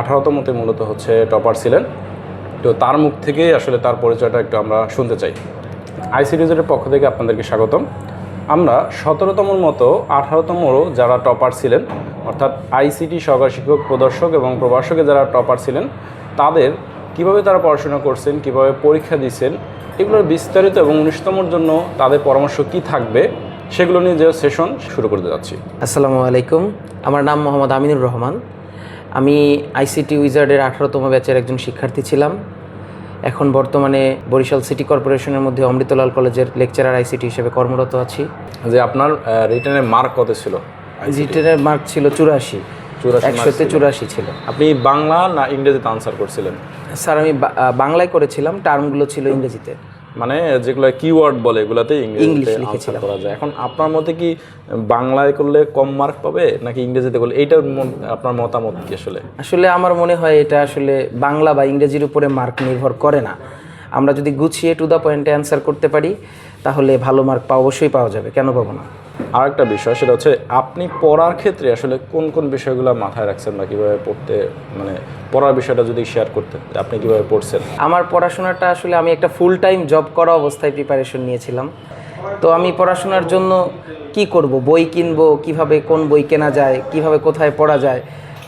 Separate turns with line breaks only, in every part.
আঠারোতমতে মূলত হচ্ছে টপার ছিলেন। তো তার মুখ থেকেই আসলে তার পরিচয়টা একটু আমরা শুনতে চাই। আইসিডিজের পক্ষ থেকে আপনাদেরকে স্বাগতম। আমরা সতেরোতমর মতো আঠারোতমরও যারা টপার ছিলেন, অর্থাৎ আইসিটি সহকারী শিক্ষক, প্রদর্শক এবং প্রভাষকে যারা টপার ছিলেন, তাদের কীভাবে তারা পড়াশোনা করছেন, কীভাবে পরীক্ষা দিচ্ছেন, এগুলোর বিস্তারিত এবং উনিশতমর জন্য তাদের পরামর্শ কি থাকবে, সেগুলো নিয়ে যে সেশন শুরু করতে যাচ্ছি।
আসসালামু আলাইকুম। আমার নাম মোহাম্মদ আমিনুর রহমান। আমি আইসিটি উইজার্ডের আঠারোতম ব্যাচের একজন শিক্ষার্থী ছিলাম। এখন বর্তমানে বরিশাল সিটি কর্পোরেশনের মধ্যে অমৃতলাল কলেজের লেকচারার আইসিটি হিসেবে কর্মরত আছি।
যে আপনার রিটার্নের মার্ক কত ছিল?
রিটেনের মার্ক ছিল চুরাশি।
84 mark
একশোতে চুরাশি ছিল।
আপনি বাংলা না ইংরেজিতে আনসার করছিলেন?
স্যার আমি বাংলায় করেছিলাম। টার্মগুলো ছিল ইংরেজিতে।
মানে যেগুলো কিওয়ার্ড বলে এগুলাতে ইংলিশে আনসার করা যায়। এখন আপনার মতে কি বাংলায় করলে কম মার্ক পাবে নাকি ইংরেজিতে করলে? এইটার আপনার মতামত কি আসলে?
আসলে আমার মনে হয় এটা আসলে বাংলা বা ইংরেজির উপরে মার্ক নির্ভর করে না। আমরা যদি গুছিয়ে টু দ্য পয়েন্টে অ্যান্সার করতে পারি তাহলে ভালো মার্ক পাওয়া অবশ্যই পাওয়া যাবে। কেন পাবো না?
আর একটা বিষয়, সেটা হচ্ছে আপনি পড়ার ক্ষেত্রে আসলে কোন কোন বিষয়গুলো মাথায় রাখছেন বা কীভাবে পড়তে মানে পড়ার বিষয়টা যদি শেয়ার করতেন যে আপনি কীভাবে পড়ছেন?
আমার পড়াশোনাটা আসলে আমি একটা ফুল টাইম জব করা অবস্থায় প্রিপারেশন নিয়েছিলাম। তো আমি পড়াশোনার জন্য কি করব? বই কিনবো, কীভাবে কোন বই কেনা যায়, কীভাবে কোথায় পড়া যায়,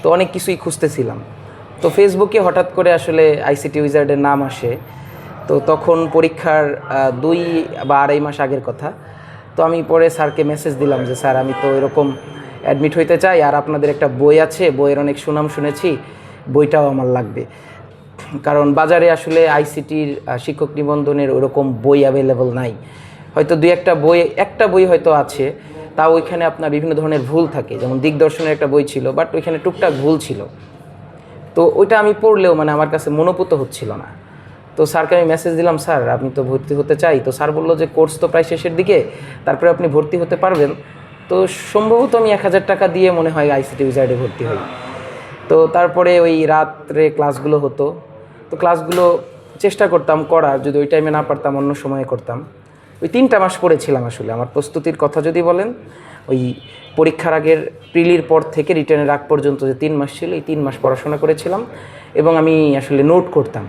তো অনেক কিছুই খুঁজতেছিলাম। তো ফেসবুকে হঠাৎ করে আসলে আইসিটি উইজার্ডের নাম আসে। তো তখন পরীক্ষার দুই বা আড়াই মাস আগের কথা। তো আমি পরে স্যারকে মেসেজ দিলাম যে, স্যার, আমি তো এরকম অ্যাডমিট হইতে চাই আর আপনাদের একটা বই আছে, বইয়ের অনেক সুনাম শুনেছি, বইটাও আমার লাগবে। কারণ বাজারে আসলে আইসিটির শিক্ষক নিবন্ধনের ওরকম বই অ্যাভেলেবল নাই। হয়তো দুই একটা বই একটা বই হয়তো আছে, তাও ওইখানে আপনার বিভিন্ন ধরনের ভুল থাকে। যেমন দিগদর্শনের একটা বই ছিল বাট ওইখানে টুকটাক ভুল ছিল। তো ওইটা আমি পড়লেও মানে আমার কাছে মনোপুত হচ্ছিল না। তো স্যারকে আমি মেসেজ দিলাম, স্যার, আপনি তো ভর্তি হতে চাই। তো স্যার বলল যে, কোর্স তো প্রায় শেষের দিকে, তারপরে আপনি ভর্তি হতে পারবেন। তো সম্ভবত আমি এক হাজার টাকা দিয়ে মনে হয় আইসিটি উইজার্ডে ভর্তি হই। তো তারপরে ওই রাত্রে ক্লাসগুলো হতো। তো ক্লাসগুলো চেষ্টা করতাম করার, যদি ওই টাইমে না পারতাম, অন্য সময়ে করতাম। ওই তিনটা মাস পড়েছিলাম আসলে। আমার প্রস্তুতির কথা যদি বলেন, ওই পরীক্ষার আগের প্রিলির পর থেকে রিটার্নের আগ পর্যন্ত যে তিন মাস ছিল, এই তিন মাস পড়াশোনা করেছিলাম এবং আমি আসলে নোট করতাম।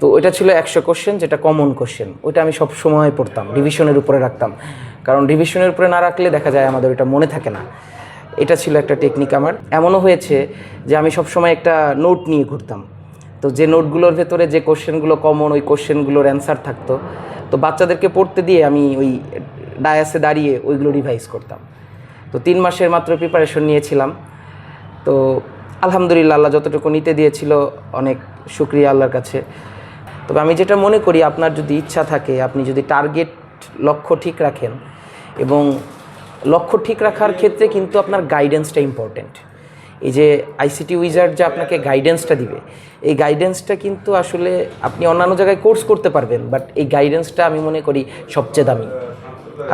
তো ওইটা ছিল একশো কোশ্চেন যেটা কমন কোশ্চেন ওইটা আমি সব সময় পড়তাম রিভিশনের উপরে রাখতাম। কারণ রিভিশনের উপরে না রাখলে দেখা যায় আমাদের ওইটা মনে থাকে না। এটা ছিল একটা টেকনিক আমার। এমনও হয়েছে যে আমি সবসময় একটা নোট নিয়ে ঘুরতাম। তো যে নোটগুলোর ভেতরে যে কোশ্চেনগুলো কমন ওই কোশ্চেনগুলোর অ্যান্সার থাকতো। তো বাচ্চাদেরকে পড়তে দিয়ে আমি ওই ডায়াসে দাঁড়িয়ে ওইগুলো রিভাইজ করতাম। তো তিন মাসের মাত্র প্রিপারেশন নিয়েছিলাম। তো আলহামদুলিল্লাহ, আল্লাহ যতটুকু নিতে দিয়েছিল, অনেক শুক্রিয়া আল্লাহর কাছে। তবে আমি যেটা মনে করি, আপনার যদি ইচ্ছা থাকে, আপনি যদি টার্গেট লক্ষ্য ঠিক রাখেন এবং লক্ষ্য ঠিক রাখার ক্ষেত্রে কিন্তু আপনার গাইডেন্সটা ইম্পর্ট্যান্ট এই যে আইসিটি উইজার্ড যে আপনাকে গাইডেন্সটা দিবে, এই গাইডেন্সটা কিন্তু আসলে আপনি অন্যান্য জায়গায় কোর্স করতে পারবেন বাট এই গাইডেন্সটা আমি মনে করি সবচেয়ে দামি।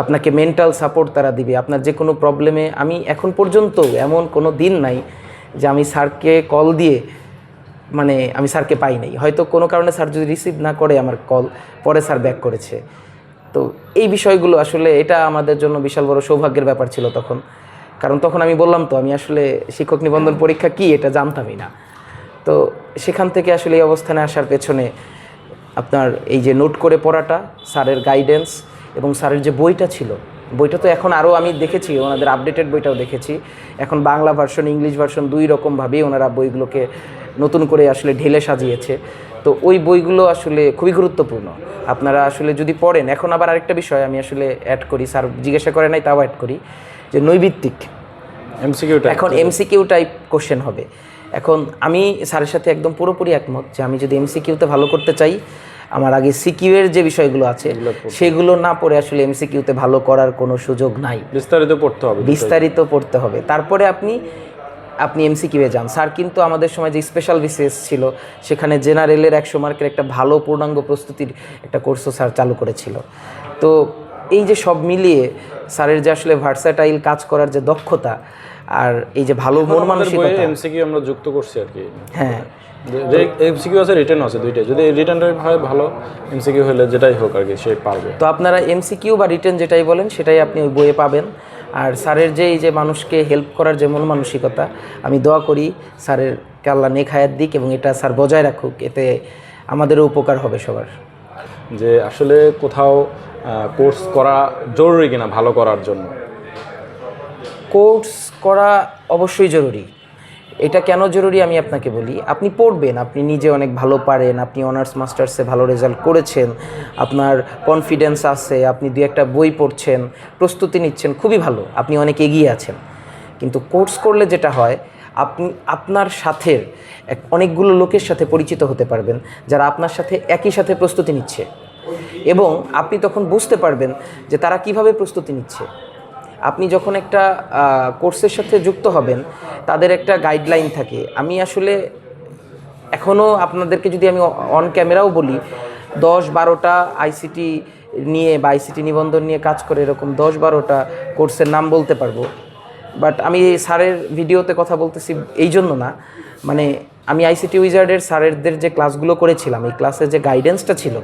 আপনাকে মেন্টাল সাপোর্ট তারা দিবে। আপনার যে কোনো প্রবলেমে আমি এখন পর্যন্ত এমন কোনো দিন নাই যে আমি স্যারকে কল দিয়ে মানে আমি স্যারকে পাই নাই। হয়তো কোনো কারণে স্যার যদি রিসিভ না করে আমার কল, পরে স্যার ব্যাক করেছে। তো এই বিষয়গুলো আসলে এটা আমাদের জন্য বিশাল বড় সৌভাগ্যের ব্যাপার ছিল তখন। কারণ তখন আমি বললাম তো, আমি আসলে শিক্ষক নিবন্ধন পরীক্ষা কি এটা জানতামই না। তো সেখান থেকে আসলে এই অবস্থানে আসার পেছনে আপনার এই যে নোট করে পড়াটা, স্যারের গাইডেন্স এবং স্যারের যে বইটা ছিল, বইটা তো এখন আরও আমি দেখেছি, ওনাদের আপডেটেড বইটাও দেখেছি। এখন বাংলা ভার্সন ইংলিশ ভার্সন দুই রকমভাবেই ওনারা বইগুলোকে নতুন করে আসলে ঢেলে সাজিয়েছে। তো ওই বইগুলো আসলে খুবই গুরুত্বপূর্ণ। আপনারা আসলে যদি পড়েন এখন আবার আরেকটা বিষয় আমি আসলে অ্যাড করি স্যার জিজ্ঞাসা করে নাই তাও অ্যাড করি যে নৈবিত্তিক।
এমসিকিউটা
এখন এমসিকিউ টাইপ কোশ্চেন হবে। এখন আমি স্যারের সাথে একদম পুরোপুরি একমত যে আমি যদি এমসিকিউতে ভালো করতে চাই আমার আগে সিকিউয়ের যে বিষয়গুলো আছে সেগুলো না পড়ে আসলে এমসিকিউতে ভালো করার কোনো সুযোগ নাই।
বিস্তারিত পড়তে হবে
বিস্তারিত পড়তে হবে। তারপরে আপনি আপনি এমসিকিউয়ে যান। স্যার কিন্তু আমাদের সময় যে স্পেশাল বিসিএস ছিল সেখানে জেনারেলের একশো মার্কের একটা ভালো পূর্ণাঙ্গ প্রস্তুতির একটা কোর্সও স্যার চালু করেছিল। তো এই যে সব মিলিয়ে স্যারের যে আসলে ভার্সাটাইল কাজ করার যে দক্ষতা আর এই যে ভালো মন মানসিকতা
এমসিকিউ আমরা যুক্ত করছি আর কি।
হ্যাঁ।
এমসিকিউ আছে রিটার্ন আছে দুইটাই। যদি রিটার্নটা হয় ভালো এমসিকিউ হলে যেটাই হোক আর কি সে পারবে।
তো আপনারা এমসিকিউ বা রিটার্ন যেটাই বলেন সেটাই আপনি ওই বইয়ে পাবেন। আর স্যারের যে এই যে মানুষকে হেল্প করার যে মন মানসিকতা আমি দোয়া করি স্যারের আল্লাহ নেক হায়াত দিক এবং এটা স্যার বজায় রাখুক এতে আমাদেরও উপকার হবে সবার।
যে আসলে কোথাও কোর্স করা জরুরি কিনা ভালো করার জন্য?
কোর্স করা অবশ্যই জরুরি। এটা কেন জরুরি আমি আপনাকে বলি? আপনি পড়বেন, আপনি নিজে অনেক ভালো পারেন, আপনি অনার্স মাস্টার্সে ভালো রেজাল্ট করেছেন, আপনার কনফিডেন্স আছে, আপনি দু একটা বই পড়ছেন, প্রস্তুতি নিচ্ছেন, খুবই ভালো, আপনি অনেক এগিয়ে আছেন। কিন্তু কোর্স করলে যেটা হয়, আপনি, আপনার সাথে এক, অনেকগুলো লোকের সাথে পরিচিত হতে পারবেন, যারা আপনার সাথে একই সাথে প্রস্তুতি নিচ্ছে। এবং আপনি তখন বুঝতে পারবেন যে তারা কীভাবে প্রস্তুতি নিচ্ছে। আপনি যখন একটা কোর্সের সাথে যুক্ত হবেন, তাদের একটা গাইডলাইন থাকে। আমি আসলে এখনও আপনাদেরকে যদি আমি অন ক্যামেরাও বলি, দশ বারোটা আইসিটি নিয়ে বা আইসিটি নিবন্ধন নিয়ে কাজ করে এরকম দশ বারোটা কোর্সের নাম বলতে পারব। বাট আমি স্যারের ভিডিওতে কথা বলতেছি এই জন্য না। মানে আমি আইসিটি উইজার্ডের স্যারেরদের যে ক্লাসগুলো করেছিলাম, এই ক্লাসের যে গাইডেন্সটা ছিল,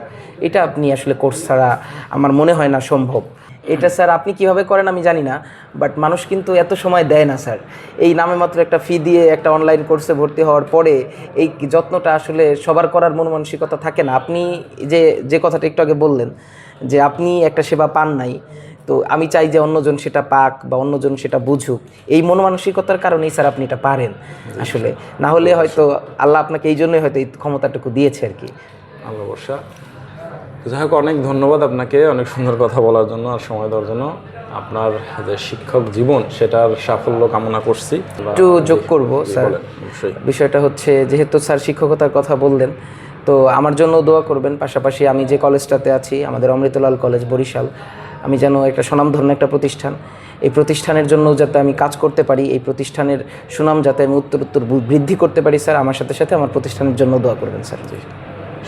এটা আপনি আসলে কোর্স ছাড়া আমার মনে হয় না সম্ভব। এটা স্যার আপনি কীভাবে করেন আমি জানি না বাট মানুষ কিন্তু এত সময় দেয় না স্যার। এই নামে মাত্র একটা ফি দিয়ে একটা অনলাইন কোর্সে ভর্তি হওয়ার পরে এই যত্নটা আসলে সবার করার মন মানসিকতা থাকে না। আপনি যে যে কথাটা একটু আগে বললেন, যে আপনি একটা সেবা পান নাই, তো আমি চাই যে অন্যজন সেটা পাক বা অন্যজন সেটা বুঝুক। এই মন মানসিকতার কারণেই স্যার আপনি এটা পারেন আসলে। না হলে হয়তো আল্লাহ আপনাকে এই জন্যই হয়তো এই ক্ষমতাটুকু দিয়েছে আর কি।
আল্লাহ বর্ষা যাই হোক অনেক ধন্যবাদ আপনাকে অনেক সুন্দর কথা বলার জন্য আর সময় দেওয়ার জন্য। আপনার যে শিক্ষক জীবন সেটার সাফল্য কামনা করছি।
একটু যোগ করব স্যার। বিষয়টা হচ্ছে যেহেতু স্যার শিক্ষকতার কথা বললেন তো আমার জন্য দোয়া করবেন। পাশাপাশি আমি যে কলেজটাতে আছি আমাদের অমৃতলাল কলেজ বরিশাল আমি যেন একটা সুনামধন্য একটা প্রতিষ্ঠান এই প্রতিষ্ঠানের জন্য যাতে আমি কাজ করতে পারি এই প্রতিষ্ঠানের সুনাম যাতে আমি উত্তর উত্তর বৃদ্ধি করতে পারি স্যার। আমার সাথে সাথে আমার প্রতিষ্ঠানের জন্য দোয়া করবেন স্যার।